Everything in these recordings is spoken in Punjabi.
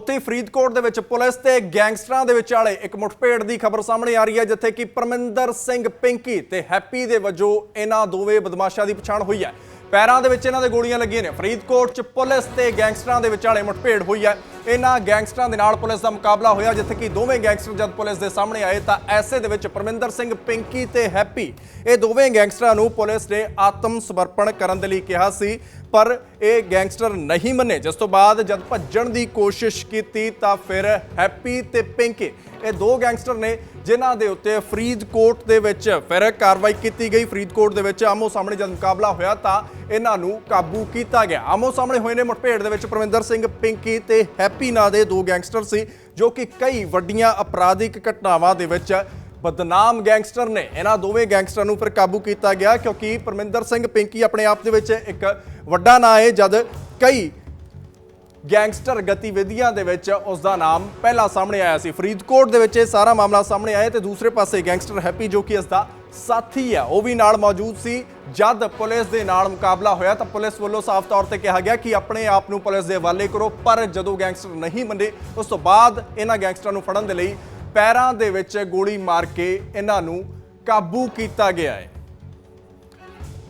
ਉੱਥੇ ਫਰੀਦਕੋਟ ਦੇ ਵਿੱਚ ਪੁਲਿਸ ਤੇ ਗੈਂਗਸਟਰਾਂ ਦੇ ਵਿਚਾਲੇ ਇੱਕ ਮੁੱਠਭੇੜ ਦੀ ਖਬਰ ਸਾਹਮਣੇ ਆ ਰਹੀ ਹੈ, ਜਿੱਥੇ ਕਿ ਪਰਮਿੰਦਰ ਸਿੰਘ ਪਿੰਕੀ ਤੇ ਹੈਪੀ ਦੇ ਵਜੋਂ ਇਹਨਾਂ ਦੋਵੇਂ ਬਦਮਾਸ਼ਾਂ ਦੀ ਪਛਾਣ ਹੋਈ ਹੈ। ਪੈਰਾਂ ਦੇ ਵਿੱਚ ਇਹਨਾਂ ਦੇ ਗੋਲੀਆਂ ਲੱਗੀਆਂ ਨੇ। ਫਰੀਦਕੋਟ 'ਚ ਪੁਲਿਸ ਤੇ ਗੈਂਗਸਟਰਾਂ ਦੇ ਵਿਚਾਲੇ ਮੁੱਠਭੇੜ ਹੋਈ ਹੈ। ਇਹਨਾਂ ਗੈਂਗਸਟਰਾਂ ਦੇ ਨਾਲ ਪੁਲਿਸ ਦਾ ਮੁਕਾਬਲਾ ਹੋਇਆ, ਜਿੱਥੇ ਕਿ ਦੋਵੇਂ ਗੈਂਗਸਟਰ ਜਦ ਪੁਲਿਸ ਦੇ ਸਾਹਮਣੇ ਆਏ ਤਾਂ ਐਸੇ ਦੇ ਵਿੱਚ ਪਰਮਿੰਦਰ ਸਿੰਘ ਪਿੰਕੀ ਤੇ ਹੈਪੀ, ਇਹ ਦੋਵੇਂ ਗੈਂਗਸਟਰਾਂ ਨੂੰ ਪੁਲਿਸ ਨੇ ਆਤਮ ਸਮਰਪਣ ਕਰਨ ਦੇ ਲਈ ਕਿਹਾ ਸੀ। ਪਰ ਇਹ ਗੈਂਗਸਟਰ ਨਹੀਂ ਮੰਨੇ। ਜਿਸ ਤੋਂ ਬਾਅਦ ਜਦ ਭੱਜਣ ਦੀ ਕੋਸ਼ਿਸ਼ ਕੀਤੀ ਤਾਂ ਫਿਰ ਹੈਪੀ ਤੇ ਪਿੰਕੀ। ਇਹ ਦੋ ਗੈਂਗਸਟਰ ਨੇ ਜਿਨ੍ਹਾਂ ਦੇ ਉੱਤੇ ਫਰੀਦਕੋਟ ਦੇ ਵਿੱਚ ਫਿਰ ਕਾਰਵਾਈ ਕੀਤੀ ਗਈ। ਫਰੀਦਕੋਟ ਦੇ ਵਿੱਚ ਆਮੋ ਸਾਹਮਣੇ ਜਦ ਮੁਕਾਬਲਾ ਹੋਇਆ ਤਾਂ ਇਹਨਾਂ ਨੂੰ ਕਾਬੂ ਕੀਤਾ ਗਿਆ। ਆਮੋ ਸਾਹਮਣੇ ਹੋਏ ਨੇ ਮੁਠਭੇੜ ਦੇ ਵਿੱਚ ਪਰਮਿੰਦਰ ਸਿੰਘ, ਪਿੰਕੀ ਤੇ ਹੈਪੀ ਨਾਂ ਦੇ ਦੋ ਗੈਂਗਸਟਰ ਸੀ, ਜੋ ਕਿ ਕਈ ਵੱਡੀਆਂ ਅਪਰਾਧਿਕ ਘਟਨਾਵਾਂ ਦੇ ਵਿੱਚ ਬਦਨਾਮ ਗੈਂਗਸਟਰ ਨੇ ਇਹਨਾਂ ਦੋਵੇਂ ਗੈਂਗਸਟਰਾਂ ਨੂੰ ਫਿਰ ਕਾਬੂ ਕੀਤਾ ਗਿਆ ਕਿਉਂਕਿ ਪਰਮਿੰਦਰ ਸਿੰਘ ਪਿੰਕੀ ਆਪਣੇ ਆਪ ਦੇ ਵਿੱਚ ਇੱਕ ਵੱਡਾ ਨਾਂ ਹੈ ਜਦ ਕਈ ਗੈਂਗਸਟਰ ਗਤੀਵਿਧੀਆਂ ਦੇ ਵਿੱਚ ਉਸ ਦਾ ਨਾਮ ਪਹਿਲਾਂ ਸਾਹਮਣੇ ਆਇਆ ਸੀ। ਫਰੀਦਕੋਟ ਦੇ ਵਿੱਚ ਇਹ ਸਾਰਾ ਮਾਮਲਾ ਸਾਹਮਣੇ ਆਇਆ ਤੇ ਦੂਸਰੇ ਪਾਸੇ ਗੈਂਗਸਟਰ ਹੈਪੀ ਜੋ ਕਿ ਇਸ ਦਾ ਸਾਥੀ ਹੈ, ਉਹ ਵੀ ਨਾਲ ਮੌਜੂਦ ਸੀ। ਜਦ ਪੁਲਿਸ ਦੇ ਨਾਲ ਮੁਕਾਬਲਾ ਹੋਇਆ ਤਾਂ ਪੁਲਿਸ ਵੱਲੋਂ ਸਾਫ਼ ਤੌਰ ਤੇ ਕਿਹਾ ਗਿਆ ਕਿ ਆਪਣੇ ਆਪ ਨੂੰ ਪੁਲਿਸ ਦੇ ਹਵਾਲੇ ਕਰੋ, ਪਰ ਜਦੋਂ ਗੈਂਗਸਟਰ ਨਹੀਂ ਮੰਨੇ, ਉਸ ਤੋਂ ਬਾਅਦ ਇਹਨਾਂ ਗੈਂਗਸਟਰਾਂ ਨੂੰ ਫੜਨ ਦੇ ਲਈ ਪੈਰਾਂ ਦੇ ਵਿੱਚ ਗੋਲੀ ਮਾਰ ਕੇ ਇਹਨਾਂ ਨੂੰ ਕਾਬੂ ਕੀਤਾ ਗਿਆ ਹੈ।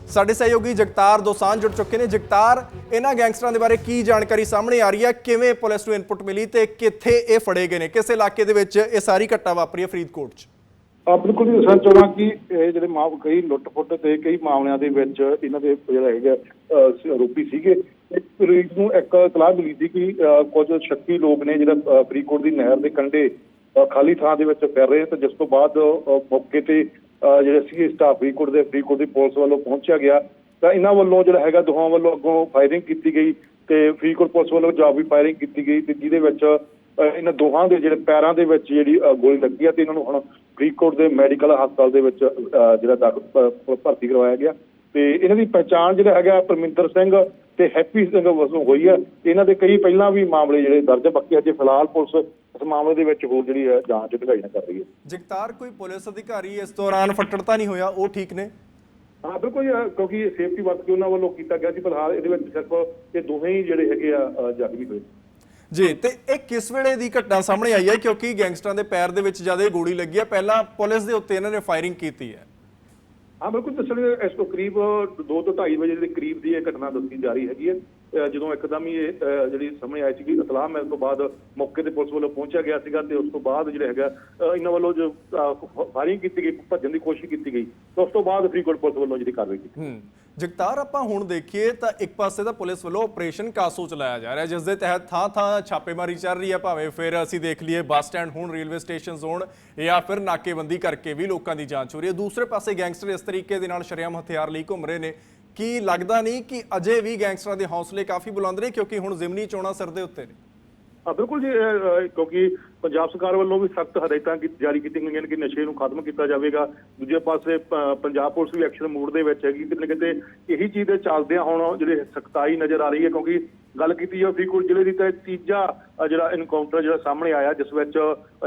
ਸਾਡੇ ਸਹਿਯੋਗੀ ਜਗਤਾਰ ਦੋਸਾਂਝ ਜੁੜ ਚੁੱਕੇ ਨੇ। ਜਗਤਾਰ ਇਹਨਾਂ ਗੈਂਗਸਟਰਾਂ ਦੇ ਬਾਰੇ ਕੀ ਜਾਣਕਾਰੀ ਸਾਹਮਣੇ ਆ ਰਹੀ ਹੈ? ਕਿਵੇਂ ਪੁਲਿਸ ਨੂੰ ਇਨਪੁਟ ਮਿਲੀ ਤੇ ਕਿੱਥੇ ਇਹ ਫੜੇ ਗਏ ਨੇ? ਕਿਸ ਇਲਾਕੇ ਦੇ ਵਿੱਚ ਇਹ ਸਾਰੀ ਘਟਨਾ ਵਾਪਰੀ ਹੈ ਫਰੀਦਕੋਟ 'ਚ? ਆ ਬਿਲਕੁਲ ਜੀ ਦੱਸਣਾ ਚਾਹੁੰਦਾ ਕਿ ਇਹ ਜਿਹੜੇ ਮਾਂ ਕਈ ਲੁੱਟ-ਫੁੱਟ ਤੇ ਕਈ ਮਾਮਲਿਆਂ ਦੇ ਵਿੱਚ ਇਹਨਾਂ ਦੇ ਜਿਹੜਾ ਹੈਗਾ ਆਰੋਪੀ ਸੀਗੇ। ਪੁਲਿਸ ਨੂੰ ਇੱਕ ਇਤਲਾਹ ਮਿਲੀ ਸੀ ਕਿ ਅਹ, ਕੁਝ ਸ਼ੱਕੀ ਲੋਕ ਨੇ ਜਿਹੜਾ ਫਰੀਦਕੋਟ ਦੀ ਨਹਿਰ ਦੇ ਕੰਢੇ ਖਾਲੀ ਥਾਂ ਦੇ ਵਿੱਚ ਫਿਰ ਰਹੇ ਤੇ ਜਿਸ ਤੋਂ ਬਾਅਦ ਮੌਕੇ ਤੇ ਅਹ, ਜਿਹੜੇ ਸੀ ਸਟਾਫ ਫਰੀਦਕੋਟ ਦੇ ਫਰੀਦਕੋਟ ਦੀ ਪੁਲਿਸ ਵੱਲੋਂ ਪਹੁੰਚਿਆ ਗਿਆ। ਤਾਂ ਇਹਨਾਂ ਵੱਲੋਂ ਜਿਹੜਾ ਹੈਗਾ ਦੋਹਾਂ ਵੱਲੋਂ ਅੱਗੋਂ ਫਾਇਰਿੰਗ ਕੀਤੀ ਗਈ ਤੇ ਫਰੀਦਕੋਟ ਪੁਲਿਸ ਵੱਲੋਂ ਜਵਾਬੀ ਫਾਇਰਿੰਗ ਕੀਤੀ ਗਈ ਤੇ ਜਿਹਦੇ ਵਿੱਚ ਅਹ ਇਹਨਾਂ ਦੋਹਾਂ ਦੇ ਜਿਹੜੇ ਪੈਰਾਂ ਦੇ ਵਿੱਚ ਜਿਹੜੀ ਅਹ ਗੋਲੀ ਲੱਗੀ ਆ ਤੇ ਇਹਨਾਂ ਨੂੰ ਹੁਣ ਫਰੀਦਕੋਟ ਦੇ ਮੈਡੀਕਲ ਹਸਪਤਾਲ ਦੇ ਵਿੱਚ ਅਹ ਜਿਹੜਾ ਦਾਖਲ ਭਰਤੀ ਕਰਵਾਇਆ ਗਿਆ। ਤੇ ਇਹਨਾਂ ਦੀ ਪਛਾਣ ਜਿਹੜਾ ਹੈਗਾ ਪਰਮਿੰਦਰ ਸਿੰਘ ਤੇ ਹੈਪੀ ਸਿੰਘ ਵਜੋਂ ਹੋਈ ਆ। ਇਹਨਾਂ ਦੇ ਕਈ ਪਹਿਲਾਂ ਵੀ ਮਾਮਲੇ ਜਿਹੜੇ ਦਰਜ ਬਾਕੀ ਅਜੇ ਫਿਲਹਾਲ ਪੁਲਿਸ ਇਸ ਮਾਮਲੇ ਦੇ ਵਿੱਚ ਹੋਰ ਜਿਹੜੀ ਹੈ ਜਾਂਚ ਢਗਾਈ ਕਰ ਰਹੀ ਹੈ। ਜਗਤਾਰ ਕੋਈ ਪੁਲਿਸ ਅਧਿਕਾਰੀ ਇਸ ਦੌਰਾਨ ਫੱਟੜ ਤਾਂ ਨਹੀਂ ਹੋਇਆ? ਉਹ ਠੀਕ ਨੇ? ਹਾਂ ਬਿਲਕੁਲ ਕਿਉਂਕਿ ਸੇਫਟੀ ਵਰਕ ਕੇ ਉਹਨਾਂ ਵੱਲੋਂ ਕੀਤਾ ਗਿਆ ਸੀ। ਫਿਲਹਾਲ ਇਹਦੇ ਵਿੱਚ ਸਿਰਫ ਇਹ ਦੋਵੇਂ ਹੀ ਜਿਹੜੇ ਹੈਗੇ ਆ ਜ਼ਖਮੀ ਹੋਏ। ਜੀ ਤੇ ਇਹ ਕਿਸ ਵੇਲੇ ਦੀ ਘਟਨਾ ਸਾਹਮਣੇ ਆਈ ਹੈ? ਕਿਉਂਕਿ ਗੈਂਗਸਟਰਾਂ ਦੇ ਪੈਰ ਦੇ ਵਿੱਚ ਜਦ ਇਹ ਗੋਲੀ ਲੱਗੀ ਹੈ ਪਹਿਲਾਂ ਪੁਲਿਸ ਦੇ ਉੱਤੇ ਇਹਨਾਂ ਨੇ ਫਾਇਰਿੰਗ ਕੀਤੀ ਹੈ। ਹਾਂ, ਬਿਲਕੁਲ ਦੱਸਣ ਇਸ ਤੋਂ ਕਰੀਬ 2 ਤੋਂ 2.5 ਵਜੇ ਦੇ ਕਰੀਬ ਦੀ ਇਹ ਘਟਨਾ ਦੱਸੀ ਜਾ ਰਹੀ ਹੈਗੀ ਹੈ। ਜਦੋਂ ਇੱਕਦਮ ਹੀ ਇਹ ਜਿਹੜੀ ਸਾਹਮਣੇ ਆਈ ਸੀਗੀ, ਇਤਲਾਹ ਮਿਲਣ ਤੋਂ ਬਾਅਦ ਮੌਕੇ ਤੇ ਪੁਲਿਸ ਵੱਲੋਂ ਪਹੁੰਚਿਆ ਗਿਆ ਸੀਗਾ ਤੇ ਉਸ ਤੋਂ ਬਾਅਦ ਜਿਹੜਾ ਹੈਗਾ ਇਹਨਾਂ ਵੱਲੋਂ ਜੋ ਫਾਇਰਿੰਗ ਕੀਤੀ ਗਈ, ਭੱਜਣ ਦੀ ਕੋਸ਼ਿਸ਼ ਕੀਤੀ ਗਈ। ਤੇ ਉਸ ਤੋਂ ਬਾਅਦ ਫਰੀਦਕੋਟ ਪੁਲਿਸ ਵੱਲੋਂ ਜਿਹੜੀ ਕਾਰਵਾਈ ਕੀਤੀ ਜਗਤਾਰ, ਆਪਾਂ ਹੁਣ ਦੇਖੀਏ ਤਾਂ ਇੱਕ ਪਾਸੇ ਤਾਂ ਪੁਲਿਸ ਵੱਲੋਂ ਆਪਰੇਸ਼ਨ ਕਾਸੋ ਚਲਾਇਆ ਜਾ ਰਿਹਾ ਜਿਸ ਦੇ ਤਹਿਤ ਥਾਂ ਥਾਂ ਛਾਪੇਮਾਰੀ ਚੱਲ ਰਹੀ ਹੈ ਭਾਵੇਂ ਫਿਰ ਅਸੀਂ ਦੇਖ ਲਈਏ ਬੱਸ ਸਟੈਂਡ ਹੋਣ, ਰੇਲਵੇ ਸਟੇਸ਼ਨ ਹੋਣ ਜਾਂ ਫਿਰ ਨਾਕੇਬੰਦੀ ਕਰਕੇ ਵੀ ਲੋਕਾਂ ਦੀ ਜਾਂਚ ਹੋ ਰਹੀ ਹੈ। ਦੂਸਰੇ ਪਾਸੇ ਗੈਂਗਸਟਰ ਇਸ ਤਰੀਕੇ ਦੇ ਨਾਲ ਸ਼ਰੇਆਮ ਹਥਿਆਰ ਲਈ ਘੁੰਮ ਰਹੇ ਨੇ। ਕੀ ਲੱਗਦਾ ਨਹੀਂ ਕਿ ਅਜੇ ਵੀ ਗੈਂਗਸਟਰਾਂ ਦੇ ਹੌਸਲੇ ਕਾਫੀ ਬੁਲੰਦ ਨੇ, ਕਿਉਂਕਿ ਹੁਣ ਜ਼ਿਮਨੀ ਚੋਣਾਂ ਸਿਰ ਦੇ ਉੱਤੇ ਨੇ। ਬਿਲਕੁਲ ਜੀ ਕਿਉਂਕਿ ਪੰਜਾਬ ਸਰਕਾਰ ਵੱਲੋਂ ਵੀ ਸਖਤ ਹਦਾਇਤਾਂ ਕੀ- ਜਾਰੀ ਕੀਤੀਆਂ ਗਈਆਂ ਨੇ ਕਿ ਨਸ਼ੇ ਨੂੰ ਖਤਮ ਕੀਤਾ ਜਾਵੇਗਾ। ਦੂਜੇ ਪਾਸੇ, ਪ- ਪੰਜਾਬ ਪੁਲਿਸ ਵੀ ਐਕਸ਼ਨ ਮੂਡ ਦੇ ਵਿੱਚ ਹੈਗੀ, ਕਿਤੇ ਨਾ ਕਿਤੇ ਇਹੀ ਚੀਜ਼ ਦੇ ਚੱਲਦਿਆਂ ਹੁਣ ਜਿਹੜੇ ਸਖਤਾਈ ਨਜ਼ਰ ਆ ਰਹੀ ਹੈ, ਕਿਉਂਕਿ ਗੱਲ ਕੀਤੀ ਜਾਵੇ ਫਰੀਦਕੋਟ ਜ਼ਿਲ੍ਹੇ ਦੀ ਤਾਂ ਇਹ ਤੀਜਾ ਜਿਹੜਾ ਇਨਕਾਊਂਟਰ ਜਿਹੜਾ ਸਾਹਮਣੇ ਆਇਆ, ਜਿਸ ਵਿੱਚ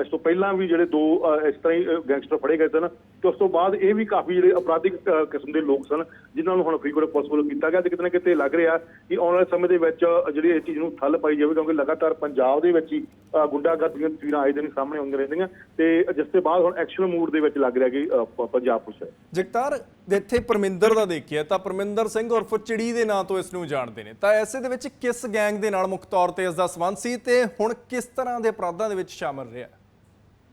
ਇਸ ਤੋਂ ਪਹਿਲਾਂ ਵੀ ਜਿਹੜੇ ਦੋ ਇਸ ਤਰ੍ਹਾਂ ਹੀ ਗੈਂਗਸਟਰ ਫੜੇ ਗਏ ਸਨ। ਤੇ ਉਸ ਤੋਂ ਬਾਅਦ ਇਹ ਵੀ ਕਾਫੀ ਜਿਹੜੇ ਅਪਰਾਧਿਕ ਕਿਸਮ ਦੇ ਲੋਕ ਸਨ, ਜਿਨ੍ਹਾਂ ਨੂੰ ਹੁਣ ਫਰੀਦਕੋਟ ਪੁਲਿਸ ਵੱਲੋਂ ਕੀਤਾ ਗਿਆ ਤੇ ਕਿਤੇ ਨਾ ਕਿਤੇ ਲੱਗ ਰਿਹਾ ਕਿ ਆਉਣ ਵਾਲੇ ਸਮੇਂ ਦੇ ਵਿੱਚ ਜਿਹੜੀ ਇਹ ਚੀਜ਼ ਨੂੰ ਠੱਲ ਪਾਈ ਜਾਵੇ, ਕਿਉਂਕਿ ਲਗਾਤਾਰ ਪੰਜਾਬ ਦੇ ਵਿੱਚ ਹੀ ਗੁੰਡਾਗਰਦੀ ਦੀਆਂ ਤਸਵੀਰਾਂ ਆਏ ਦਿਨ ਸਾਹਮਣੇ ਆਉਂਦੀਆਂ ਰਹਿੰਦੀਆਂ ਤੇ ਜਿਸ ਦੇ ਬਾਅਦ ਹੁਣ ਐਕਸ਼ਨ ਮੂਡ ਦੇ ਵਿੱਚ ਲੱਗ ਰਿਹਾ ਕਿ ਪੰਜਾਬ ਪੁਲਿਸ ਹੈ। ਜਗਤਾਰ ਇੱਥੇ ਪਰਮਿੰਦਰ ਦਾ ਦੇਖੀਏ, ਤਾਂ ਪਰਮਿੰਦਰ ਸਿੰਘ ਉਰਫ ਚਿੜੀ ਦੇ ਨਾਂ ਤੋਂ ਇਸ ਨੂੰ ਜਾਣਦੇ ਨੇ। ਤਾਂ ਐਸੇ ਦੇ ਵਿੱਚ ਕਿਸ ਗੈਂਗ ਦੇ ਨਾਲ ਮੁੱਖ ਤੌਰ ਤੇ ਇਸ ਦਾ ਸੰਬੰਧ ਸੀ ਤੇ ਹੁਣ ਕਿਸ ਤਰ੍ਹਾਂ ਦੇ ਅਪਰਾਧਾਂ ਦੇ ਵਿੱਚ ਸ਼ਾਮਲ ਰਿਹਾ?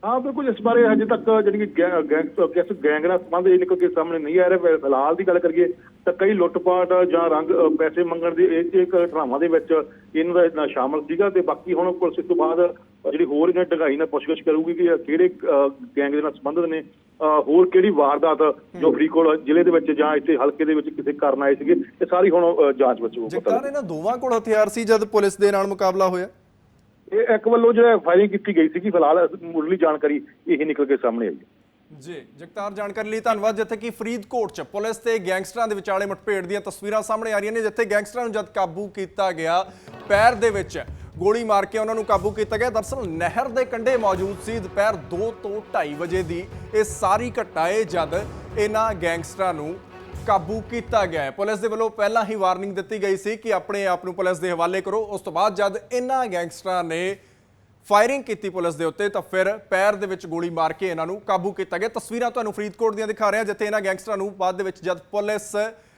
ਹਾਂ ਬਿਲਕੁਲ ਇਸ ਬਾਰੇ ਹਜੇ ਤੱਕ ਜਿਹੜੀ ਗੈਂਗ ਕਿਸ ਗੈਂਗ ਨਾਲ ਸੰਬੰਧ ਇਹ ਨਿਕਲ ਕੇ ਸਾਹਮਣੇ ਨਹੀਂ ਆ ਰਿਹਾ। ਫਿਰ ਫਿਲਹਾਲ ਦੀ ਗੱਲ ਕਰੀਏ ਤਾਂ ਕਈ ਲੁੱਟਪਾਟ ਜਾਂ ਰੰਗ ਪੈਸੇ ਮੰਗਣ ਦੀ ਇਹ ਇੱਕ ਘਟਨਾਵਾਂ ਦੇ ਵਿੱਚ ਇਹਨਾਂ ਦਾ ਸ਼ਾਮਲ ਸੀਗਾ ਤੇ ਬਾਕੀ ਹੁਣ ਪੁਲਿਸ ਇਸ ਤੋਂ ਬਾਅਦ ਜਿਹੜੀ ਹੋਰ ਇਹਨਾਂ ਢਗਾਈ ਨਾਲ ਪੁੱਛਗਿੱਛ ਕਰੂਗੀ ਕਿ ਕਿਹੜੇ ਗੈਂਗ ਦੇ ਨਾਲ ਸੰਬੰਧਿਤ ਨੇ। ਹੋਰ ਕਿਹੜੀ ਵਾਰਦਾਤ ਜੋ ਫਰੀਦਕੋਟ ਜ਼ਿਲ੍ਹੇ ਦੇ ਵਿੱਚ ਜਾਂ ਇੱਥੇ ਹਲਕੇ ਦੇ ਵਿੱਚ ਕਿਸੇ ਕਾਰਨ ਆਏ ਸੀਗੇ ਇਹ ਸਾਰੀ ਹੁਣ ਜਾਂਚ ਵਿੱਚ ਹੋਊ ਪਤਾ ਜਗਤਾਰ ਇਹਨਾਂ ਦੋਵਾਂ ਕੋਲ ਹਥਿਆਰ ਸੀ ਜਦ ਪੁਲਿਸ ਦੇ ਨਾਲ ਮੁਕਾਬਲਾ ਹੋਇਆ। ਇਹ ਇੱਕ ਵੱਲੋਂ ਜਿਹੜਾ ਫਾਇਰਿੰਗ ਕੀਤੀ ਗਈ ਸੀਗੀ, ਫਿਲਹਾਲ ਮੁੱਢਲੀ ਜਾਣਕਾਰੀ ਇਹ ਨਿਕਲ ਕੇ ਸਾਹਮਣੇ ਆਈ ਹੈ। ਜੀ, ਜਗਤਾਰ, ਜਾਣਕਾਰੀ ਲਈ ਧੰਨਵਾਦ। ਜਿੱਥੇ ਕਿ ਫਰੀਦਕੋਟ 'ਚ ਪੁਲਿਸ ਤੇ ਗੈਂਗਸਟਰਾਂ ਦੇ ਵਿਚਾਲੇ ਮੁੱਠਭੇੜ ਦੀਆਂ ਤਸਵੀਰਾਂ ਸਾਹਮਣੇ ਆ ਰਹੀਆਂ ਨੇ, ਜਿੱਥੇ ਗੈਂਗਸਟਰਾਂ ਨੂੰ ਜਦ ਕਾਬੂ ਕੀਤਾ ਗਿਆ, ਪੈਰ ਦੇ ਵਿੱਚ ਗੋਲੀ ਮਾਰ ਕੇ ਉਹਨਾਂ ਨੂੰ ਕਾਬੂ ਕੀਤਾ ਗਿਆ। ਦਰਸਲ ਨਹਿਰ ਦੇ ਕੰਢੇ ਮੌਜੂਦ ਸੀ। ਦੁਪਹਿਰ 2 ਤੋਂ 2:30 ਵਜੇ ਦੀ ਇਹ ਸਾਰੀ ਘਟਨਾ ਘਟਾਏ ਜਦ ਇਹਨਾਂ ਗੈਂਗਸਟਰਾਂ ਨੂੰ ਕਾਬੂ ਕੀਤਾ ਗਿਆ ਹੈ। ਪੁਲਿਸ ਦੇ ਵੱਲੋਂ ਪਹਿਲਾਂ ਹੀ ਵਾਰਨਿੰਗ ਦਿੱਤੀ ਗਈ ਸੀ ਕਿ ਆਪਣੇ ਆਪ ਨੂੰ ਪੁਲਿਸ ਦੇ ਹਵਾਲੇ ਕਰੋ। ਉਸ ਤੋਂ ਬਾਅਦ ਜਦ ਇਹਨਾਂ ਗੈਂਗਸਟਰਾਂ ਨੇ ਫਾਇਰਿੰਗ ਕੀਤੀ ਪੁਲਿਸ ਦੇ ਉੱਤੇ, ਤਾਂ ਫਿਰ ਪੈਰ ਦੇ ਵਿੱਚ ਗੋਲੀ ਮਾਰ ਕੇ ਇਹਨਾਂ ਨੂੰ ਕਾਬੂ ਕੀਤਾ ਗਿਆ। ਤਸਵੀਰਾਂ ਤੁਹਾਨੂੰ ਫਰੀਦਕੋਟ ਦੀਆਂ ਦਿਖਾ ਰਿਹਾ ਜਿੱਥੇ ਇਹਨਾਂ ਗੈਂਗਸਟਰਾਂ ਨੂੰ ਬਾਅਦ ਦੇ ਵਿੱਚ ਜਦ ਪੁਲਿਸ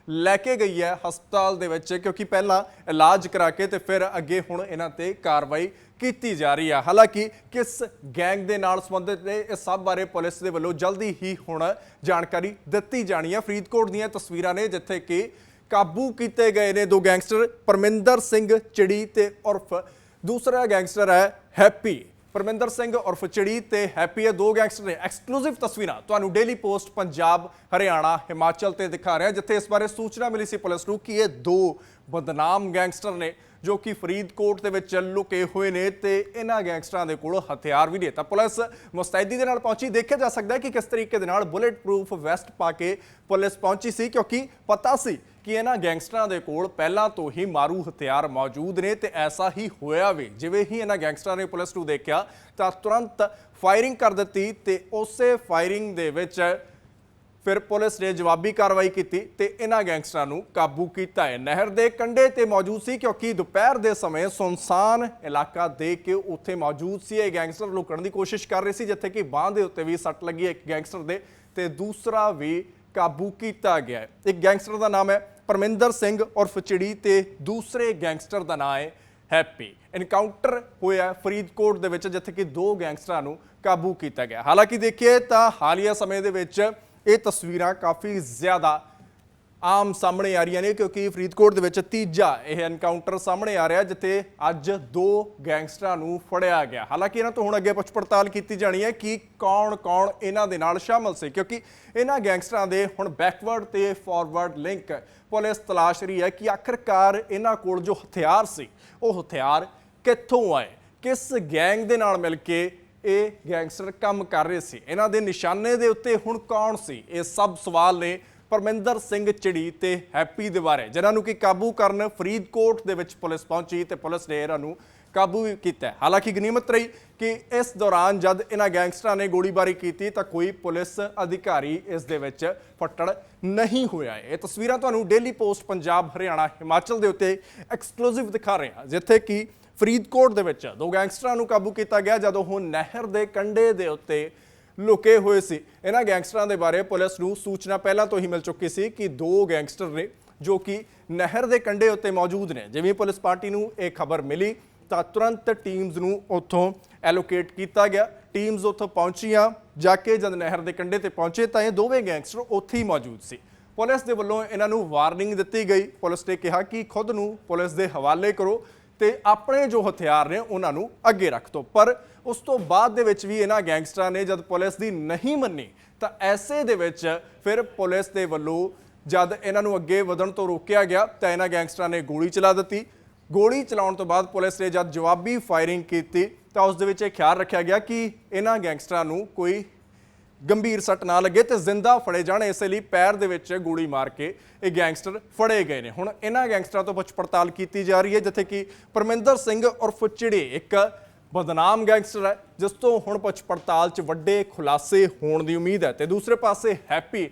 ਲੈ ਕੇ ਗਈ ਹੈ ਹਸਪਤਾਲ ਦੇ ਵਿੱਚ ਕਿਉਂਕਿ ਪਹਿਲਾਂ ਇਲਾਜ ਕਰਾ ਕੇ ਤੇ ਫਿਰ ਅੱਗੇ ਹੁਣ ਇਹਨਾਂ ਤੇ ਕਾਰਵਾਈ ਕੀਤੀ ਜਾ ਰਹੀ ਹੈ ਹਾਲਾਂਕਿ ਕਿਸ ਗੈਂਗ ਦੇ ਨਾਲ ਸੰਬੰਧਿਤ ਨੇ ਇਸ ਸਭ ਬਾਰੇ ਪੁਲਿਸ ਦੇ ਵੱਲੋਂ ਜਲਦੀ ਹੀ ਹੁਣ ਜਾਣਕਾਰੀ ਦਿੱਤੀ ਜਾਣੀ ਹੈ ਫਰੀਦਕੋਟ ਦੀਆਂ ਤਸਵੀਰਾਂ ਨੇ ਜਿੱਥੇ ਕਿ ਕਾਬੂ ਕੀਤੇ ਗਏ ਨੇ ਦੋ ਗੈਂਗਸਟਰ, ਪਰਮਿੰਦਰ ਸਿੰਘ ਚਿੜੀ ਤੇ ਉਰਫ ਦੂਸਰਾ ਗੈਂਗਸਟਰ ਹੈ ਹੈਪੀ। ਪਰਮਿੰਦਰ ਸਿੰਘ ਉਰਫ ਚਿੜੀ ਤੇ ਹੈਪੀ ਇਹ ਦੋ ਗੈਂਗਸਟਰ ਨੇ ਐਕਸਕਲੂਸਿਵ ਤਸਵੀਰਾਂ ਤੁਹਾਨੂੰ ਡੇਲੀ ਪੋਸਟ ਪੰਜਾਬ, ਹਰਿਆਣਾ, ਹਿਮਾਚਲ ਤੇ ਦਿਖਾ ਰਿਹਾ, ਜਿੱਥੇ ਇਸ ਬਾਰੇ ਸੂਚਨਾ ਮਿਲੀ ਸੀ ਪੁਲਿਸ ਨੂੰ ਕਿ ਇਹ ਦੋ ਬਦਨਾਮ ਗੈਂਗਸਟਰ ਨੇ। ਜੋ ਕਿ ਫਰੀਦਕੋਟ ਦੇ ਵਿੱਚ ਲੁਕੇ ਹੋਏ ਨੇ ਤੇ ਇਹਨਾਂ ਗੈਂਗਸਟਰਾਂ ਦੇ ਕੋਲ ਹਥਿਆਰ ਵੀ ਨੇ। ਤਾਂ ਪੁਲਿਸ ਮੁਸਤੈਦੀ ਦੇ ਨਾਲ ਪਹੁੰਚੀ। ਦੇਖਿਆ ਜਾ ਸਕਦਾ ਹੈ ਕਿ ਕਿਸ ਤਰੀਕੇ ਦੇ ਨਾਲ ਬੁਲੇਟ ਪ੍ਰੂਫ ਵੈਸਟ ਪਾ ਕੇ ਪੁਲਿਸ ਪਹੁੰਚੀ ਸੀ, ਕਿਉਂਕਿ ਪਤਾ ਸੀ ਕਿ ਇਹਨਾਂ ਗੈਂਗਸਟਰਾਂ ਦੇ ਕੋਲ ਪਹਿਲਾਂ ਤੋਂ ਹੀ ਮਾਰੂ ਹਥਿਆਰ ਮੌਜੂਦ ਨੇ ਤੇ ਐਸਾ ਹੀ ਹੋਇਆ ਵੀ, ਜਿਵੇਂ ਹੀ ਇਹਨਾਂ ਗੈਂਗਸਟਰਾਂ ਨੇ ਪੁਲਿਸ ਨੂੰ ਦੇਖਿਆ ਤਾਂ ਤੁਰੰਤ ਫਾਇਰਿੰਗ ਕਰ ਦਿੱਤੀ ਤੇ ਉਸੇ ਫਾਇਰਿੰਗ ਦੇ ਵਿੱਚ ਫਿਰ ਪੁਲਿਸ ਨੇ ਜਵਾਬੀ ਕਾਰਵਾਈ ਕੀਤੀ ਤੇ ਇਹਨਾਂ ਗੈਂਗਸਟਰਾਂ ਨੂੰ ਕਾਬੂ ਕੀਤਾ ਹੈ। ਨਹਿਰ ਦੇ ਕੰਢੇ ਤੇ ਮੌਜੂਦ ਸੀ ਕਿਉਂਕਿ ਦੁਪਹਿਰ ਦੇ ਸਮੇਂ ਸੁਨਸਾਨ ਇਲਾਕਾ ਦੇ ਕੇ ਉੱਥੇ ਮੌਜੂਦ ਸੀ। ਇਹ ਗੈਂਗਸਟਰ ਲੁਕਣ ਦੀ ਕੋਸ਼ਿਸ਼ ਕਰ ਰਹੇ ਸੀ, ਜਿੱਥੇ ਕਿ ਬਾਹ ਦੇ ਉੱਤੇ ਵੀ ਸੱਟ ਲੱਗੀ ਹੈ ਇੱਕ ਗੈਂਗਸਟਰ ਦੇ ਤੇ ਦੂਸਰਾ ਵੀ ਕਾਬੂ ਕੀਤਾ ਗਿਆ ਹੈ। ਇੱਕ ਗੈਂਗਸਟਰ ਦਾ ਨਾਮ ਹੈ ਪਰਮਿੰਦਰ ਸਿੰਘ ਔਰ ਚਿੜੀ ਤੇ ਦੂਸਰੇ ਗੈਂਗਸਟਰ ਦਾ ਨਾਮ ਹੈ ਹੈਪੀ। ਇਨਕਾਊਂਟਰ ਹੋਇਆ ਫਰੀਦਕੋਟ ਦੇ ਵਿੱਚ, ਜਿੱਥੇ ਕਿ ਦੋ ਗੈਂਗਸਟਰਾਂ ਨੂੰ ਕਾਬੂ ਕੀਤਾ ਗਿਆ। ਹਾਲਾਂਕਿ ਦੇਖੀਏ ਤਾਂ ਹਾਲੀਆ ਸਮੇਂ ਦੇ ਵਿੱਚ ਇਹ ਤਸਵੀਰਾਂ ਕਾਫੀ ਜ਼ਿਆਦਾ ਆਮ ਸਾਹਮਣੇ ਆ ਰਹੀਆਂ ਨੇ ਕਿਉਂਕਿ ਫਰੀਦਕੋਟ ਦੇ ਵਿੱਚ ਤੀਜਾ ਇਹ ਐਨਕਾਊਂਟਰ ਸਾਹਮਣੇ ਆ ਰਿਹਾ ਜਿੱਥੇ ਅੱਜ ਦੋ ਗੈਂਗਸਟਰਾਂ ਨੂੰ ਫੜਿਆ ਗਿਆ। ਹਾਲਾਂਕਿ ਇਹਨਾਂ ਤੋਂ ਹੁਣ ਅੱਗੇ ਪੁੱਛ ਪੜਤਾਲ ਕੀਤੀ ਜਾਣੀ ਹੈ ਕਿ ਕੌਣ-ਕੌਣ ਇਹਨਾਂ ਦੇ ਨਾਲ ਸ਼ਾਮਲ ਸੀ, ਕਿਉਂਕਿ ਇਹਨਾਂ ਗੈਂਗਸਟਰਾਂ ਦੇ ਹੁਣ ਬੈਕਵਰਡ ਤੇ ਫਾਰਵਰਡ ਲਿੰਕ ਪੁਲਿਸ ਤਲਾਸ਼ ਰਹੀ ਹੈ ਕਿ ਆਖਰਕਾਰ ਇਹਨਾਂ ਕੋਲ ਜੋ ਹਥਿਆਰ ਸੀ, ਉਹ ਹਥਿਆਰ ਕਿੱਥੋਂ ਆਏ? ਕਿਸ ਗੈਂਗ ਦੇ ਨਾਲ ਮਿਲ ਕੇ ਇਹ ਗੈਂਗਸਟਰ ਕੰਮ ਕਰ ਰਹੇ ਸੀ। ਇਹਨਾਂ ਦੇ ਨਿਸ਼ਾਨੇ ਦੇ ਉੱਤੇ ਹੁਣ ਕੌਣ ਸੀ? ਇਹ ਸਭ ਸਵਾਲ ਨੇ ਪਰਮਿੰਦਰ ਸਿੰਘ ਚਿੜੀ ਤੇ ਹੈਪੀ ਦੇ ਬਾਰੇ, ਜਿਨ੍ਹਾਂ ਨੂੰ ਕਿ ਕਾਬੂ ਕਰਨ ਫਰੀਦਕੋਟ ਦੇ ਵਿੱਚ ਪੁਲਿਸ ਪਹੁੰਚੀ ਤੇ ਪੁਲਿਸ ਨੇ ਇਹਨਾਂ ਨੂੰ ਕਾਬੂ ਵੀ ਕੀਤਾ ਹਾਲਾਂਕਿ ਗਨੀਮਤ ਰਹੀ ਕਿ ਇਸ ਦੌਰਾਨ ਜਦ ਇਹਨਾਂ ਗੈਂਗਸਟਰਾਂ ਨੇ ਗੋਲੀਬਾਰੀ ਕੀਤੀ ਤਾਂ ਕੋਈ ਪੁਲਿਸ ਅਧਿਕਾਰੀ ਇਸ ਦੇ ਵਿੱਚ ਫੱਟੜ ਨਹੀਂ ਹੋਇਆ ਇਹ ਤਸਵੀਰਾਂ ਤੁਹਾਨੂੰ ਡੇਲੀ ਪੋਸਟ ਪੰਜਾਬ, ਹਰਿਆਣਾ, ਹਿਮਾਚਲ ਦੇ ਉੱਤੇ ਐਕਸਕਲੂਸਿਵ ਦਿਖਾ ਰਹੇ ਹਾਂ, ਜਿੱਥੇ ਕਿ ਫਰੀਦਕੋਟ ਦੇ ਵਿੱਚ ਦੋ ਗੈਂਗਸਟਰਾਂ ਨੂੰ ਕਾਬੂ ਕੀਤਾ ਗਿਆ ਜਦੋਂ ਉਹ ਨਹਿਰ ਦੇ ਕੰਢੇ ਦੇ ਉੱਤੇ ਲੁਕੇ ਹੋਏ ਸੀ। ਇਹਨਾਂ ਗੈਂਗਸਟਰਾਂ ਦੇ ਬਾਰੇ ਪੁਲਿਸ ਨੂੰ ਸੂਚਨਾ ਪਹਿਲਾਂ ਤੋਂ ਹੀ ਮਿਲ ਚੁੱਕੀ ਸੀ ਕਿ ਦੋ ਗੈਂਗਸਟਰ ਨੇ, ਜੋ ਕਿ ਨਹਿਰ ਦੇ ਕੰਢੇ ਉੱਤੇ ਮੌਜੂਦ ਨੇ। ਜਿਵੇਂ ਪੁਲਿਸ ਪਾਰਟੀ ਨੂੰ ਇਹ ਖਬਰ ਮਿਲੀ, ਤਾਂ ਤੁਰੰਤ ਟੀਮਸ ਨੂੰ ਉੱਥੋਂ ਐਲੋਕੇਟ ਕੀਤਾ ਗਿਆ। ਟੀਮਸ ਉੱਥੋਂ ਪਹੁੰਚੀਆਂ, ਜਾ ਕੇ ਜਦ ਨਹਿਰ ਦੇ ਕੰਢੇ ਤੇ ਪਹੁੰਚੇ ਤਾਂ ਇਹ ਦੋਵੇਂ ਗੈਂਗਸਟਰ ਉੱਥੇ ਹੀ ਮੌਜੂਦ ਸੀ। ਪੁਲਿਸ ਦੇ ਵੱਲੋਂ ਇਹਨਾਂ ਨੂੰ ਵਾਰਨਿੰਗ ਦਿੱਤੀ ਗਈ। ਪੁਲਿਸ ਨੇ ਕਿਹਾ ਕਿ ਖੁਦ ਨੂੰ ਪੁਲਿਸ ਦੇ ਹਵਾਲੇ ਕਰੋ। ਤੇ ਆਪਣੇ ਜੋ ਹਥਿਆਰ ਨੇ ਉਹਨਾਂ ਨੂੰ ਅੱਗੇ ਰੱਖ ਦਿਓ ਪਰ ਉਸ ਤੋਂ ਬਾਅਦ ਦੇ ਵਿੱਚ ਵੀ ਇਹਨਾਂ ਗੈਂਗਸਟਰਾਂ ਨੇ ਜਦ ਪੁਲਿਸ ਦੀ ਨਹੀਂ ਮੰਨੀ, ਤਾਂ ਐਸੇ ਦੇ ਵਿੱਚ ਫਿਰ ਪੁਲਿਸ ਦੇ ਵੱਲੋਂ ਜਦ ਇਹਨਾਂ ਨੂੰ ਅੱਗੇ ਵਧਣ ਤੋਂ ਰੋਕਿਆ ਗਿਆ, ਤਾਂ ਇਹਨਾਂ ਗੈਂਗਸਟਰਾਂ ਨੇ ਗੋਲੀ ਚਲਾ ਦਿੱਤੀ। ਗੋਲੀ ਚਲਾਉਣ ਤੋਂ ਬਾਅਦ ਪੁਲਿਸ ਨੇ ਜਦ ਜਵਾਬੀ ਫਾਇਰਿੰਗ ਕੀਤੀ, ਤਾਂ ਉਸ ਦੇ ਵਿੱਚ ਇਹ ਖਿਆਲ ਰੱਖਿਆ ਗਿਆ ਕਿ ਇਹਨਾਂ ਗੈਂਗਸਟਰਾਂ ਨੂੰ ਕੋਈ ਗੰਭੀਰ ਸੱਟ ਨਾ ਲੱਗੇ ਤੇ ਜ਼ਿੰਦਾ ਫੜੇ ਜਾਣ। ਇਸੇ ਲਈ ਪੈਰ ਦੇ ਵਿੱਚ ਗੋਲੀ ਮਾਰ ਕੇ ਇਹ ਗੈਂਗਸਟਰ ਫੜੇ ਗਏ ਨੇ। ਹੁਣ ਇਹਨਾਂ ਗੈਂਗਸਟਰਾਂ ਤੋਂ ਪੁੱਛ ਪੜਤਾਲ ਕੀਤੀ ਜਾ ਰਹੀ ਹੈ, ਜਿੱਥੇ ਕਿ ਪਰਮਿੰਦਰ ਸਿੰਘ ਉਰਫ ਚਿੜੇ ਇੱਕ ਬਦਨਾਮ ਗੈਂਗਸਟਰ ਹੈ, ਜਿਸ ਤੋਂ ਹੁਣ ਪੁੱਛ ਪੜਤਾਲ 'ਚ ਵੱਡੇ ਖੁਲਾਸੇ ਹੋਣ ਦੀ ਉਮੀਦ ਹੈ ਤੇ ਦੂਸਰੇ ਪਾਸੇ ਹੈਪੀ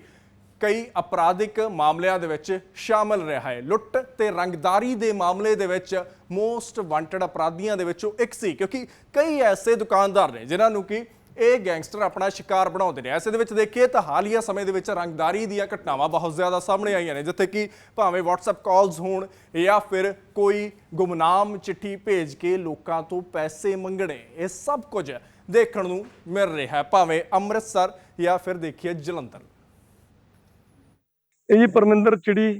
ਕਈ ਅਪਰਾਧਿਕ ਮਾਮਲਿਆਂ ਦੇ ਵਿੱਚ ਸ਼ਾਮਲ ਰਿਹਾ ਹੈ। ਲੁੱਟ ਤੇ ਰੰਗਦਾਰੀ ਦੇ ਮਾਮਲੇ ਦੇ ਵਿੱਚ ਮੋਸਟ ਵਾਂਟਡ ਅਪਰਾਧੀਆਂ ਦੇ ਵਿੱਚੋਂ ਇੱਕ ਸੀ, ਕਿਉਂਕਿ ਕਈ ਐਸੇ ਦੁਕਾਨਦਾਰ ਨੇ ਜਿਨ੍ਹਾਂ ਨੂੰ ਕਿ ਇਹ ਗੈਂਗਸਟਰ ਆਪਣਾ ਸ਼ਿਕਾਰ ਬਣਾਉਂਦੇ ਨੇ। ਐਸੇ ਦੇ ਵਿੱਚ ਦੇਖੀਏ ਤਾਂ ਹਾਲੀਆ ਸਮੇਂ ਦੇ ਵਿੱਚ ਰੰਗਦਾਰੀ ਦੀਆਂ ਘਟਨਾਵਾਂ ਬਹੁਤ ਜ਼ਿਆਦਾ ਸਾਹਮਣੇ ਆਈਆਂ ਨੇ, ਜਿੱਥੇ ਕਿ ਭਾਵੇਂ WhatsApp ਕਾਲਸ ਹੋਣ ਜਾਂ ਫਿਰ ਕੋਈ ਗੁਮਨਾਮ ਚਿੱਠੀ ਭੇਜ ਕੇ ਲੋਕਾਂ ਤੋਂ ਪੈਸੇ ਮੰਗਣੇ, ਇਹ ਸਭ ਕੁਝ ਦੇਖਣ ਨੂੰ ਮਿਲ ਰਿਹਾ ਹੈ, ਭਾਵੇਂ ਅੰਮ੍ਰਿਤਸਰ ਜਾਂ ਫਿਰ ਦੇਖੀਏ ਜਲੰਧਰ। ਇਹ ਜੀ ਪਰਮਿੰਦਰ ਚਿੜੀ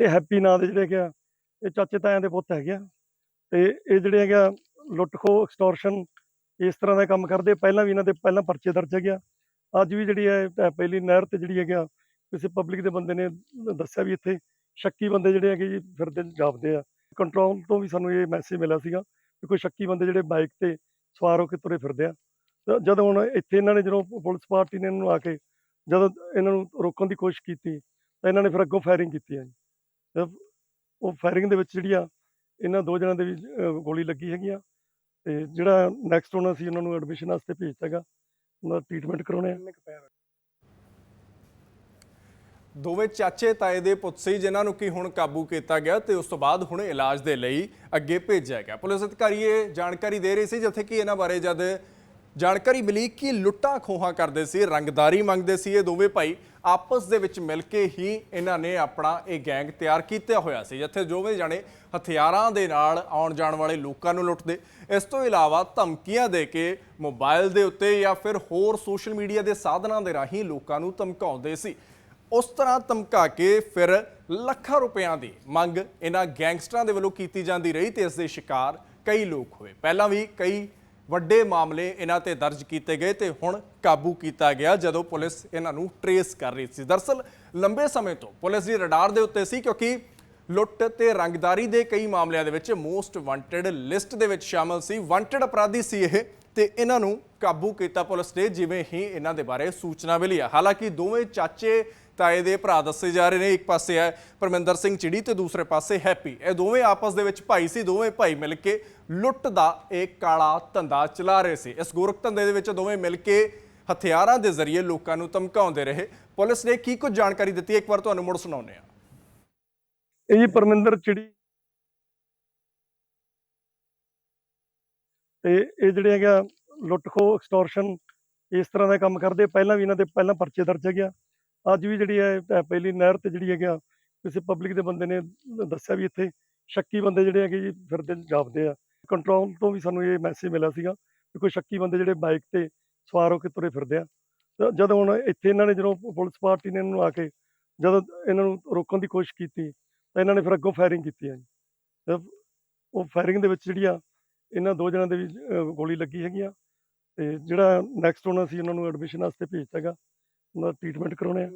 ਤੇ ਹੈਪੀ ਨਾਂ ਦੇ ਜਿਹੜੇ ਹੈਗੇ ਆ, ਇਹ ਚਾਚੇ ਤਾਇਆਂ ਦੇ ਪੁੱਤ ਹੈਗੇ ਆ। ਤੇ ਇਹ ਜਿਹੜੇ ਹੈਗੇ ਆ, ਲੁੱਟ ਖੋ ਐਕਸਟੋਰਸ਼ਨ ਇਸ ਤਰ੍ਹਾਂ ਦਾ ਕੰਮ ਕਰਦੇ, ਪਹਿਲਾਂ ਵੀ ਇਹਨਾਂ ਦੇ ਪਹਿਲਾਂ ਪਰਚੇ ਦਰਜ ਹੈਗੇ ਆ। ਅੱਜ ਵੀ ਜਿਹੜੀ ਹੈ ਪਹਿਲੀ ਨਹਿਰ ਤੇ ਜਿਹੜੀ ਹੈਗੇ ਆ, ਕਿਸੇ ਪਬਲਿਕ ਦੇ ਬੰਦੇ ਨੇ ਦੱਸਿਆ ਵੀ ਇੱਥੇ ਸ਼ੱਕੀ ਬੰਦੇ ਜਿਹੜੇ ਹੈਗੇ ਜੀ ਫਿਰਦੇ, ਜਾਪਦੇ ਆ। ਕੰਟਰੋਲ ਤੋਂ ਵੀ ਸਾਨੂੰ ਇਹ ਮੈਸੇਜ ਮਿਲਿਆ ਸੀਗਾ ਕਿ ਕੋਈ ਸ਼ੱਕੀ ਬੰਦੇ ਜਿਹੜੇ ਬਾਈਕ ਤੇ ਸਵਾਰ ਹੋ ਕੇ ਤੁਰੇ ਫਿਰਦੇ ਆ। ਜਦੋਂ ਹੁਣ ਇੱਥੇ ਇਹਨਾਂ ਨੇ ਜਦੋਂ ਪੁਲਿਸ ਪਾਰਟੀ ਨੇ ਇਹਨਾਂ ਨੂੰ ਆ ਕੇ ਜਦੋਂ ਇਹਨਾਂ ਨੂੰ ਰੋਕਣ ਦੀ ਕੋਸ਼ਿਸ਼ ਕੀਤੀ, ਤਾਂ ਇਹਨਾਂ ਨੇ ਫਿਰ ਅੱਗੋਂ ਫਾਇਰਿੰਗ ਕੀਤੀ ਹੈ ਜੀ। ਉਹ ਫਾਇਰਿੰਗ ਦੇ ਵਿੱਚ ਜਿਹੜੀ ਆ, ਇਹਨਾਂ ਦੋ ਜਣਾਂ ਦੇ ਵੀ ਗੋਲੀ ਲੱਗੀ ਹੈਗੀ ਆ। ਤੇ ਜਿਹੜਾ ਨੈਕਸਟ ਉਹਨਾਂ ਸੀ ਉਹਨਾਂ ਨੂੰ ਐਡਮਿਸ਼ਨ ਵਾਸਤੇ ਭੇਜਤਾ ਉਹਨਾਂ ਦਾ ਟ੍ਰੀਟਮੈਂਟ ਕਰਾਉਣੇ ਆ? ਦੋਵੇਂ ਚਾਚੇ ਤਾਏ ਦੇ ਪੁੱਤ ਸੀ, ਜਿਨ੍ਹਾਂ ਨੂੰ ਕਿ ਹੁਣ ਕਾਬੂ ਕੀਤਾ ਗਿਆ ਤੇ ਉਸ ਤੋਂ ਬਾਅਦ ਹੁਣ ਇਲਾਜ ਦੇ ਲਈ ਅੱਗੇ ਭੇਜਿਆ ਗਿਆ। ਪੁਲਿਸ ਅਧਿਕਾਰੀ ਇਹ ਜਾਣਕਾਰੀ ਦੇ ਰਹੇ ਸੀ, ਜਿੱਥੇ ਕਿ ਇਹਨਾਂ ਬਾਰੇ ਜਦ ਜਾਣਕਾਰੀ ਮਿਲੀ ਕਿ ਲੁੱਟਾਂ ਖੋਹਾਂ ਕਰਦੇ ਸੀ, ਰੰਗਦਾਰੀ ਮੰਗਦੇ ਸੀ ਇਹ ਦੋਵੇਂ ਭਾਈ। ਆਪਸ ਦੇ ਵਿੱਚ ਮਿਲ ਕੇ ਹੀ ਇਹਨਾਂ ਨੇ ਆਪਣਾ ਇਹ ਗੈਂਗ ਤਿਆਰ ਕੀਤਾ ਹੋਇਆ ਸੀ, ਜਿੱਥੇ ਦੋਵੇਂ ਜਾਣੇ ਹਥਿਆਰਾਂ ਦੇ ਨਾਲ ਆਉਣ ਜਾਣ ਵਾਲੇ ਲੋਕਾਂ ਨੂੰ ਲੁੱਟਦੇ। ਇਸ ਤੋਂ ਇਲਾਵਾ ਧਮਕੀਆਂ ਦੇ ਕੇ ਮੋਬਾਈਲ ਦੇ ਉੱਤੇ ਜਾਂ ਫਿਰ ਹੋਰ ਸੋਸ਼ਲ ਮੀਡੀਆ ਦੇ ਸਾਧਨਾਂ ਦੇ ਰਾਹੀਂ ਲੋਕਾਂ ਨੂੰ ਧਮਕਾਉਂਦੇ ਸੀ। ਉਸ ਤਰ੍ਹਾਂ ਧਮਕਾ ਕੇ ਫਿਰ ਲੱਖਾਂ ਰੁਪਇਆਂ ਦੀ ਮੰਗ ਇਹਨਾਂ ਗੈਂਗਸਟਰਾਂ ਦੇ ਵੱਲੋਂ ਕੀਤੀ ਜਾਂਦੀ ਰਹੀ ਤੇ ਇਸ ਦੇ ਸ਼ਿਕਾਰ ਕਈ ਲੋਕ ਹੋਏ। ਪਹਿਲਾਂ ਵੀ ਕਈ ਵੱਡੇ ਮਾਮਲੇ ਇਹਨਾਂ ਤੇ ਦਰਜ ਕੀਤੇ ਗਏ ਤੇ ਹੁਣ ਕਾਬੂ ਕੀਤਾ ਗਿਆ ਜਦੋਂ ਪੁਲਿਸ ਇਹਨਾਂ ਨੂੰ ਟਰੇਸ ਕਰ ਰਹੀ ਸੀ। ਦਰਸਲ, ਲੰਬੇ ਸਮੇਂ ਤੋਂ ਪੁਲਿਸ ਦੀ ਰਡਾਰ ਦੇ ਉੱਤੇ ਸੀ ਕਿਉਂਕਿ ਲੁੱਟ ਤੇ ਰੰਗਦਾਰੀ ਦੇ ਕਈ ਮਾਮਲਿਆਂ ਦੇ ਵਿੱਚ ਮੋਸਟ ਵਾਂਟਡ ਲਿਸਟ ਦੇ ਵਿੱਚ ਸ਼ਾਮਲ ਸੀ। ਵਾਂਟਡ ਅਪਰਾਧੀ ਸੀ ਇਹ ਤੇ ਇਹਨਾਂ ਨੂੰ ਕਾਬੂ ਕੀਤਾ ਪੁਲਿਸ ਨੇ, ਜਿਵੇਂ ਹੀ ਇਹਨਾਂ ਦੇ ਬਾਰੇ ਸੂਚਨਾ ਮਿਲੀ ਹੈ ਹਾਲਾਂਕਿ ਦੋਵੇਂ ਚਾਚੇ ਤਾਏ ਦੇ ਭਰਾ ਦੱਸੇ ਜਾ ਰਹੇ ਨੇ, ਇੱਕ ਪਾਸੇ ਹੈ ਪਰਮਿੰਦਰ ਸਿੰਘ ਚਿੜੀ ਤੇ ਦੂਸਰੇ ਪਾਸੇ ਹੈਪੀ। ਇਹ ਦੋਵੇਂ ਆਪਸ ਦੇ ਵਿੱਚ ਭਾਈ ਸੀ, ਦੋਵੇਂ ਭਾਈ ਮਿਲ ਕੇ ਲੁੱਟ ਦਾ ਇਹ ਕਾਲਾ ਧੰਦਾ ਚਲਾ ਰਹੇ ਸੀ। ਇਸ ਗੋਰਖ ਧੰਦੇ ਦੇ ਵਿੱਚ ਦੋਵੇਂ ਮਿਲ ਕੇ ਹਥਿਆਰਾਂ ਦੇ ਜ਼ਰੀਏ ਲੋਕਾਂ ਨੂੰ ਧਮਕਾਉਂਦੇ ਰਹੇ। ਪੁਲਿਸ ਨੇ ਕੀ ਕੁਝ ਜਾਣਕਾਰੀ ਦਿੱਤੀ? ਇੱਕ ਵਾਰ ਤੁਹਾਨੂੰ ਮੁੜ ਸੁਣਾਉਂਦੇ ਹਾਂ। ਇਹ ਜੀ ਪਰਮਿੰਦਰ ਚਿੜੀ ਤੇ ਇਹ ਜਿਹੜੇ ਹੈਗਾ ਲੁੱਟ ਖੋ ਐਕਸਟੋਰਸ਼ਨ ਇਸ ਤਰ੍ਹਾਂ ਦਾ ਕੰਮ ਕਰਦੇ। ਪਹਿਲਾਂ ਵੀ ਇਹਨਾਂ ਦੇ ਪਹਿਲਾਂ ਪਰਚੇ ਦਰਜ ਹੈਗਾ ਅੱਜ ਵੀ ਜਿਹੜੀ ਹੈ ਪਹਿਲੀ ਨਹਿਰ ਤੇ ਜਿਹੜੀ ਹੈਗਾ ਕਿਸੇ ਪਬਲਿਕ ਦੇ ਬੰਦੇ ਨੇ ਦੱਸਿਆ ਵੀ ਇੱਥੇ ਸ਼ੱਕੀ ਬੰਦੇ ਜਿਹੜੇ ਹੈਗੇ ਜੀ ਫਿਰਦੇ, ਜਾਪਦੇ ਆ। ਕੰਟਰੋਲ ਤੋਂ ਵੀ ਸਾਨੂੰ ਇਹ ਮੈਸੇਜ ਮਿਲਿਆ ਸੀਗਾ ਕਿ ਕੋਈ ਸ਼ੱਕੀ ਬੰਦੇ ਜਿਹੜੇ ਬਾਈਕ ਤੇ ਸਵਾਰ ਹੋ ਕੇ ਤੁਰੇ ਫਿਰਦੇ ਆ। ਤਾਂ ਜਦੋਂ ਹੁਣ ਇੱਥੇ ਇਹਨਾਂ ਨੇ ਜਦੋਂ ਪੁਲਿਸ ਪਾਰਟੀ ਨੇ ਇਹਨਾਂ ਨੂੰ ਆ ਕੇ ਜਦੋਂ ਇਹਨਾਂ ਨੂੰ ਰੋਕਣ ਦੀ ਕੋਸ਼ਿਸ਼ ਕੀਤੀ, ਤਾਂ ਇਹਨਾਂ ਨੇ ਫਿਰ ਅੱਗੋਂ ਫਾਇਰਿੰਗ ਕੀਤੀ ਹੈ ਜੀ। ਉਹ ਫਾਇਰਿੰਗ ਦੇ ਵਿੱਚ ਜਿਹੜੀ ਆ, ਇਹਨਾਂ ਦੋ ਜਣਾਂ ਦੇ ਵੀ ਗੋਲੀ ਲੱਗੀ ਹੈਗੀ ਆ। ਤੇ ਜਿਹੜਾ ਨੈਕਸਟ ਉਹਨਾਂ ਸੀ ਉਹਨਾਂ ਨੂੰ ਐਡਮਿਸ਼ਨ ਵਾਸਤੇ ਭੇਜਤਾ ਹੈਗਾ ਉਹਨਾਂ ਦਾ ਟ੍ਰੀਟਮੈਂਟ ਕਰਾਉਣੇ ਆ।